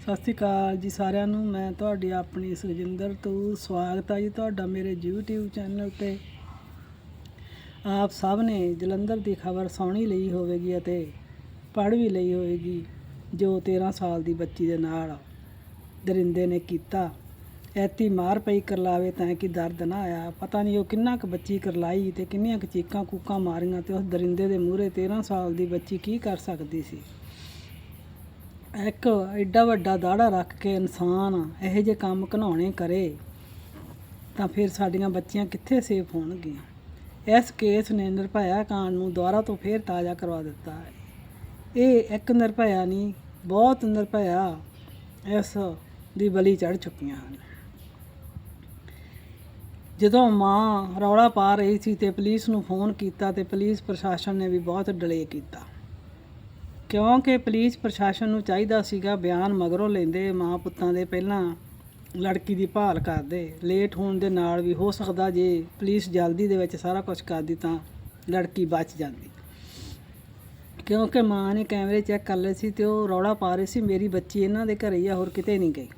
ਸਤਿ ਸ਼੍ਰੀ ਅਕਾਲ ਜੀ ਸਾਰਿਆਂ ਨੂੰ, ਮੈਂ ਤੁਹਾਡੀ ਆਪਣੀ ਸੁਖਜਿੰਦਰ ਤੋਂ ਸਵਾਗਤ ਹੈ ਜੀ ਤੁਹਾਡਾ ਮੇਰੇ YouTube ਚੈਨਲ ਤੇ ਆਪ ਸਭ ਨੇ ਜਲੰਧਰ ਦੀ ਖਬਰ ਸੌਣੀ ਲਈ ਹੋਵੇਗੀ ਅਤੇ ਪੜ੍ਹ ਵੀ ਲਈ ਹੋਵੇਗੀ, ਜੋ 13 ਸਾਲ ਦੀ ਬੱਚੀ ਦੇ ਨਾਲ ਦਰਿੰਦੇ ਨੇ ਕੀਤਾ। ਐਤੀ ਮਾਰ ਪਈ ਕਰਲਾਵੇ ਤਾਂ ਕਿ ਦਰਦ ਨਾ ਆਇਆ। ਪਤਾ ਨਹੀਂ ਉਹ ਕਿੰਨਾ ਕੁ ਬੱਚੀ ਕਰਲਾਈ ਤੇ ਕਿੰਨੀਆਂ ਕੁ ਚੀਕਾਂ ਕੂਕਾਂ ਮਾਰੀਆਂ ਤੇ ਉਸ ਦਰਿੰਦੇ ਦੇ ਮੂਹਰੇ 13 ਸਾਲ ਦੀ ਬੱਚੀ ਕੀ ਕਰ ਸਕਦੀ ਸੀ? ਇੱਕ ਐਡਾ ਵੱਡਾ ਦਾੜਾ ਰੱਖ ਕੇ ਇਨਸਾਨ ਇਹੋ ਜਿਹੇ ਕੰਮ ਘਨਾਉਣੇ ਕਰੇ, ਤਾਂ ਫਿਰ ਸਾਡੀਆਂ ਬੱਚੀਆਂ ਕਿੱਥੇ ਸੇਫ ਹੋਣਗੀਆਂ? ਇਸ ਕੇਸ ਨੇ ਨਿਰਭਇਆ ਕਾਂਡ ਨੂੰ ਦੁਬਾਰਾ ਤੋਂ ਫੇਰ ਤਾਜ਼ਾ ਕਰਵਾ ਦਿੱਤਾ ਹੈ। ਇਹ ਇੱਕ ਨਿਰਭਇਆ ਨਹੀਂ, ਬਹੁਤ ਨਿਰਭਇਆ ਇਸ ਦੀ ਬਲੀ ਚੜ ਚੁੱਕੀਆਂ ਹਨ। ਜਦੋਂ ਮਾਂ ਰੌਲਾ ਪਾ ਰਹੀ ਸੀ ਤੇ ਪੁਲਿਸ ਨੂੰ ਫੋਨ ਕੀਤਾ ਤੇ ਪੁਲਿਸ ਪ੍ਰਸ਼ਾਸਨ ਨੇ ਵੀ ਬਹੁਤ ਡਿਲੇ ਕੀਤਾ। ਕਿਉਂਕਿ ਪੁਲਿਸ ਪ੍ਰਸ਼ਾਸਨ ਨੂੰ ਚਾਹੀਦਾ ਸੀਗਾ ਬਿਆਨ ਮਗਰੋਂ ਲੈਂਦੇ ਮਾਂ ਪੁੱਤਾਂ ਦੇ ਪਹਿਲਾਂ ਲੜਕੀ ਦੀ ਭਾਲ ਕਰਦੇ। ਲੇਟ ਹੋਣ ਦੇ ਨਾਲ ਵੀ ਹੋ ਸਕਦਾ ਜੇ ਪੁਲਿਸ ਜਲਦੀ ਦੇ ਵਿੱਚ ਸਾਰਾ ਕੁਝ ਕਰਦੀ ਤਾਂ ਲੜਕੀ ਬਚ ਜਾਂਦੀ। ਕਿਉਂਕਿ ਮਾਂ ਨੇ ਕੈਮਰੇ ਚੈੱਕ ਕਰ ਲਏ ਸੀ ਤੇ ਉਹ ਰੌਲਾ ਪਾ ਰਹੀ ਸੀ, ਮੇਰੀ ਬੱਚੀ ਇਹਨਾਂ ਦੇ ਘਰੇ ਹੀ ਆ, ਹੋਰ ਕਿਤੇ ਨਹੀਂ ਗਈ।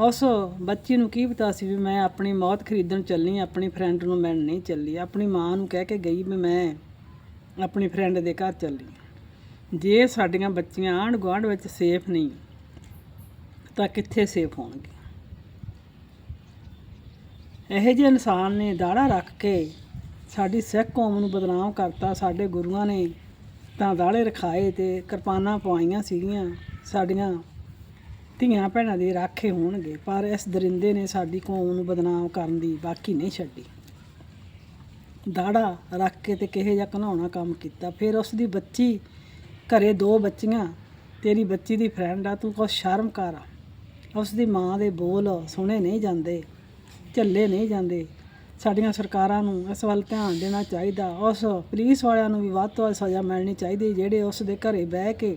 ਉਸ ਬੱਚੀ ਨੂੰ ਕੀ ਪਤਾ ਸੀ ਵੀ ਮੈਂ ਆਪਣੀ ਮੌਤ ਖਰੀਦਣ ਚੱਲੀ ਆਪਣੀ ਫਰੈਂਡ ਨੂੰ ਮਿਲਣ ਨਹੀਂ ਚੱਲੀ। ਆਪਣੀ ਮਾਂ ਨੂੰ ਕਹਿ ਕੇ ਗਈ ਵੀ ਮੈਂ ਆਪਣੀ ਫਰੈਂਡ ਦੇ ਘਰ ਚੱਲੀ। ਜੇ ਸਾਡੀਆਂ ਬੱਚੀਆਂ ਆਂਢ ਗੁਆਂਢ ਵਿੱਚ ਸੇਫ ਨਹੀਂ, ਤਾਂ ਕਿੱਥੇ ਸੇਫ ਹੋਣਗੇ? ਇਹੋ ਜਿਹੇ ਇਨਸਾਨ ਨੇ ਦਾੜਾ ਰੱਖ ਕੇ ਸਾਡੀ ਸਿੱਖ ਕੌਮ ਨੂੰ ਬਦਨਾਮ ਕਰਤਾ, ਸਾਡੇ ਗੁਰੂਆਂ ਨੇ ਤਾਂ ਦਾੜੇ ਰਖਾਏ ਤੇ ਕਿਰਪਾਨਾਂ ਪਵਾਈਆਂ ਸੀਗੀਆਂ, ਸਾਡੀਆਂ ਧੀਆਂ ਭੈਣਾਂ ਦੀ ਰਾਖੇ ਹੋਣਗੇ, ਪਰ ਇਸ ਦਰਿੰਦੇ ਨੇ ਸਾਡੀ ਕੌਮ ਨੂੰ ਬਦਨਾਮ ਕਰਨ ਦੀ ਬਾਕੀ ਨਹੀਂ ਛੱਡੀ। ਦਾੜਾ ਰੱਖ ਕੇ ਤੇ ਕਿਹੇ ਜਿਹਾ ਘਨਾਉਣਾ ਕੰਮ ਕੀਤਾ। ਫਿਰ ਉਸ ਦੀ ਬੱਚੀ ਘਰੇ ਦੋ ਬੱਚੀਆਂ, ਤੇਰੀ ਬੱਚੀ ਦੀ ਫਰੈਂਡ ਆ, ਤੂੰ ਕੁਛ ਸ਼ਰਮ ਕਰ। ਉਸ ਦੀ ਮਾਂ ਦੇ ਬੋਲ ਸੁਣੇ ਨਹੀਂ ਜਾਂਦੇ, ਝੱਲੇ ਨਹੀਂ ਜਾਂਦੇ। ਸਾਡੀਆਂ ਸਰਕਾਰਾਂ ਨੂੰ ਇਸ ਵੱਲ ਧਿਆਨ ਦੇਣਾ ਚਾਹੀਦਾ। ਉਸ ਪੁਲਿਸ ਵਾਲਿਆਂ ਨੂੰ ਵੀ ਵੱਧ ਤੋਂ ਵੱਧ ਸਜ਼ਾ ਮਿਲਣੀ ਚਾਹੀਦੀ, ਜਿਹੜੇ ਉਸ ਦੇ ਘਰੇ ਬਹਿ ਕੇ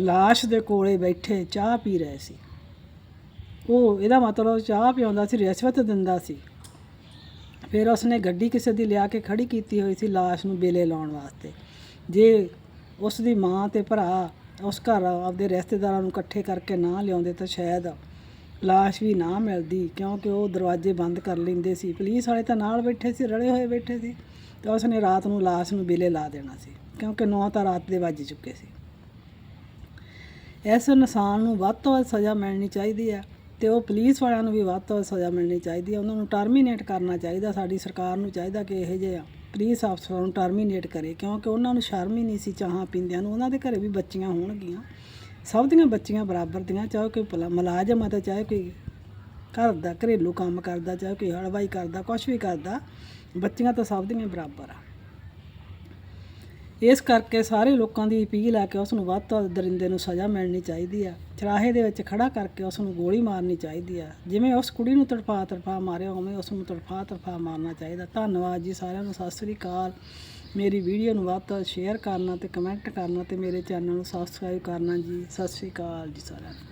ਲਾਸ਼ ਦੇ ਕੋਲੇ ਬੈਠੇ ਚਾਹ ਪੀ ਰਹੇ ਸੀ। ਉਹ ਇਹਦਾ ਮਤਲਬ ਚਾਹ ਪਿਆਉਂਦਾ ਸੀ, ਰਿਸ਼ਵਤ ਦਿੰਦਾ ਸੀ। ਫਿਰ ਉਸਨੇ ਗੱਡੀ ਕਿਸੇ ਦੀ ਲਿਆ ਕੇ ਖੜੀ ਕੀਤੀ ਹੋਈ ਸੀ ਲਾਸ਼ ਨੂੰ ਬੇਲੇ ਲਾਉਣ ਵਾਸਤੇ। ਜੇ ਉਸ ਦੀ ਮਾਂ ਤੇ ਭਰਾ ਉਸ ਘਰ ਆਪਦੇ ਰਿਸ਼ਤੇਦਾਰਾਂ ਨੂੰ ਇਕੱਠੇ ਕਰਕੇ ਨਾ ਲਿਆਉਂਦੇ ਤਾਂ ਸ਼ਾਇਦ ਲਾਸ਼ ਵੀ ਨਾ ਮਿਲਦੀ, ਕਿਉਂਕਿ ਉਹ ਦਰਵਾਜ਼ੇ ਬੰਦ ਕਰ ਲੈਂਦੇ ਸੀ। ਪੁਲਿਸ ਵਾਲੇ ਤਾਂ ਨਾਲ ਬੈਠੇ ਸੀ, ਰਲੇ ਹੋਏ ਬੈਠੇ ਸੀ। ਤੇ ਉਸਨੇ ਰਾਤ ਨੂੰ ਲਾਸ਼ ਨੂੰ ਬੇਲੇ ਲਾ ਦੇਣਾ ਸੀ, ਕਿਉਂਕਿ ਨੌ ਤਾਂ ਰਾਤ ਦੇ ਵੱਜ ਚੁੱਕੇ ਸੀ। ਇਸ ਇਨਸਾਨ ਨੂੰ ਵੱਧ ਤੋਂ ਵੱਧ ਸਜ਼ਾ ਮਿਲਣੀ ਚਾਹੀਦੀ ਹੈ। ਤੇ ਉਹ ਪੁਲਿਸ ਵਾਲਿਆਂ ਨੂੰ ਵੀ ਵੱਧ ਤੋਂ ਵੱਧ ਸਜ਼ਾ ਮਿਲਣੀ ਚਾਹੀਦੀ ਹੈ ਉਹਨਾਂ ਨੂੰ ਟਰਮੀਨੇਟ ਕਰਨਾ ਚਾਹੀਦਾ, ਸਾਡੀ ਸਰਕਾਰ ਨੂੰ ਚਾਹੀਦਾ ਕਿ ਇਹੋ ਜਿਹੇ ਪੁਲਿਸ ਅਫਸਰਾਂ ਨੂੰ ਟਰਮੀਨੇਟ ਕਰੇ, ਕਿਉਂਕਿ ਉਹਨਾਂ ਨੂੰ ਸ਼ਰਮ ਹੀ ਨਹੀਂ ਸੀ ਚਾਹਾਂ ਪੀਂਦਿਆਂ ਨੂੰ। ਉਹਨਾਂ ਦੇ ਘਰੇ ਵੀ ਬੱਚੀਆਂ ਹੋਣਗੀਆਂ, ਸਭ ਦੀਆਂ ਬੱਚੀਆਂ ਬਰਾਬਰ ਦੀਆਂ, ਚਾਹੇ ਕੋਈ ਭਲਾ ਮੁਲਾਜ਼ਮ ਹੈ ਤੇ ਚਾਹੇ ਕੋਈ ਘਰ ਦਾ ਘਰੇਲੂ ਕੰਮ ਕਰਦਾ, ਚਾਹੇ ਕੋਈ ਹਲਵਾਈ ਕਰਦਾ ਕੁਝ ਵੀ ਕਰਦਾ, ਬੱਚੀਆਂ ਤਾਂ ਸਭ ਦੀਆਂ ਬਰਾਬਰ ਆ। ਇਸ ਕਰਕੇ ਸਾਰੇ ਲੋਕਾਂ ਦੀ ਅਪੀਲ ਹੈ ਕਿ ਉਸ ਨੂੰ ਵੱਧ ਤੋਂ ਵੱਧ ਦਰਿੰਦੇ ਨੂੰ ਸਜ਼ਾ ਮਿਲਣੀ ਚਾਹੀਦੀ ਆ ਚਰਾਹੇ ਦੇ ਵਿੱਚ ਖੜਾ ਕਰਕੇ ਉਸ ਨੂੰ ਗੋਲੀ ਮਾਰਨੀ ਚਾਹੀਦੀ ਆ ਜਿਵੇਂ ਉਸ ਕੁੜੀ ਨੂੰ ਤੜਫਾ ਤੜਫਾ ਮਾਰਿਆ, ਉਵੇਂ ਉਸ ਨੂੰ ਤੜਫਾ ਤੜਫਾ ਮਾਰਨਾ ਚਾਹੀਦਾ। ਧੰਨਵਾਦ ਜੀ ਸਾਰਿਆਂ ਨੂੰ। ਸਤਿ ਸ੍ਰੀ ਅਕਾਲ। ਮੇਰੀ ਵੀਡੀਓ ਨੂੰ ਵੱਧ ਤੋਂ ਵੱਧ ਸ਼ੇਅਰ ਕਰਨਾ ਤੇ ਕਮੈਂਟ ਕਰਨਾ ਤੇ ਮੇਰੇ ਚੈਨਲ ਨੂੰ ਸਬਸਕ੍ਰਾਈਬ ਕਰਨਾ ਜੀ। ਸਤਿ ਸ੍ਰੀ ਅਕਾਲ ਜੀ ਸਾਰਿਆਂ ਨੂੰ।